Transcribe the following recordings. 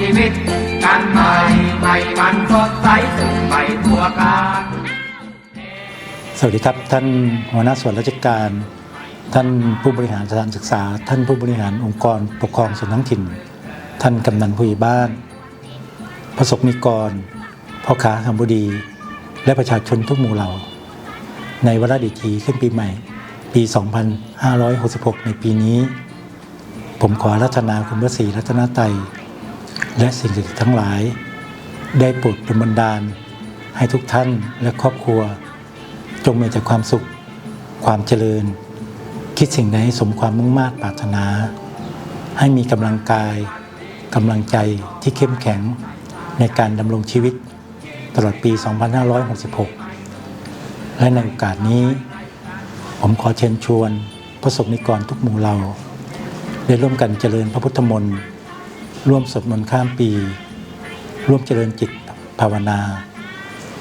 สดใสสื่อไปทั่วกาลสวัสดีครับ ท่านหัวหน้าส่วนราชการ ท่านผู้บริหารสถานศึกษา ท่านผู้บริหารองค์กรปกครองส่วนท้องถิ่น ท่านกำนันผู้ใหญ่บ้าน ประสบนิกรพ่อค้าคำบุดี และประชาชนทุกหมู่เหล่า ในวาระดีทีขึ้นปีใหม่ ปี 2566 ในปีนี้ ผมขอรัตนาคุณพระศรีรัตนไตรัย และสิ่งศักดิ์สิทธิ์ทั้งหลาย ได้โปรดเป็นบันดาล ให้ทุกท่านและครอบครัว จงมีแต่ความสุข ความเจริญ คิดสิ่งใดให้สมความมุ่งมา่ปรารถนา ให้มีกำลังกายกำลังใจที่เข้มแข็งในการดำรงชีวิตตลอดปี 2566 และในโอกาสนี้ ผมขอเชิญชวนพระสงฆ์นิกรทุกหมู่เหล่าได้ร่วมกันเจริญพระพุทธมนต์ ร่วมสวดมนต์ข้ามปี ร่วมเจริญจิตภาวนา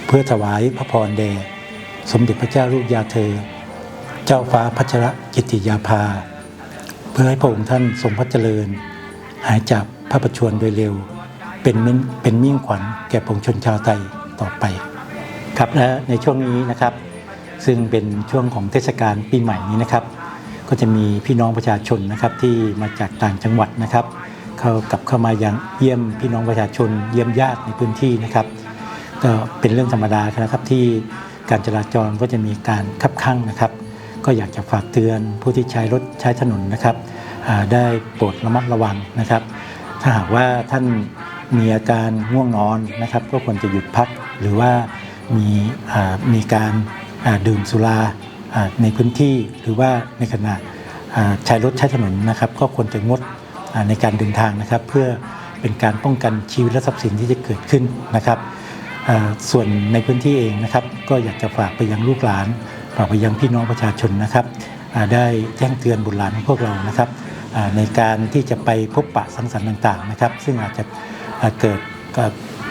เพื่อถวายพระพรแด่สมเด็จพระเจ้าลูกยาเธอ เจ้าฟ้าพัชรกิติยาภา เพื่อให้พระองค์ท่านทรงพระเจริญ หายจากพระประชวรโดยเร็ว เป็นมิ้นเป็นมิ่งขวัญแก่ปวงชนชาวไทยต่อไป ครับและในช่วงนี้นะครับ ซึ่งเป็นช่วงของเทศกาลปีใหม่นี้นะครับ ก็จะมีพี่น้องประชาชนนะครับที่มาจากต่างจังหวัดนะครับ เข้ากลับเข้ามายังเยี่ยมพี่น้องประชาชน เยี่ยมญาติในพื้นที่นะครับ ก็เป็นเรื่องธรรมดาครับที่การจราจรก็จะมีการคับข้างนะครับ ก็อยากจะฝากเตือนผู้ที่ใช้รถใช้ถนนนะครับได้โปรดระมัดระวังนะครับ ถ้าหากว่าท่านมีอาการง่วงนอนนะครับ ก็ควรจะหยุดพักหรือว่ามีมีการดื่มสุราในพื้นที่หรือว่าในขณะใช้รถใช้ถนนนะครับ ก็ควรจะงด ในการเดินทางนะครับ เพื่อเป็นการป้องกันชีวิตและทรัพย์สินที่จะเกิดขึ้นนะครับ ส่วนในพื้นที่เองนะครับ ก็อยากจะฝากไปยังลูกหลานฝากไปยังพี่น้องประชาชนนะครับได้แจ้งเตือนบุตรหลานของพวกเรานะครับในการที่จะไปพบปะสังสรรค์ต่างๆนะครับ ซึ่งอาจจะเกิด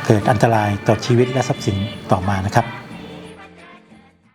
เกิดอันตรายต่อชีวิตและทรัพย์สินต่อมานะครับ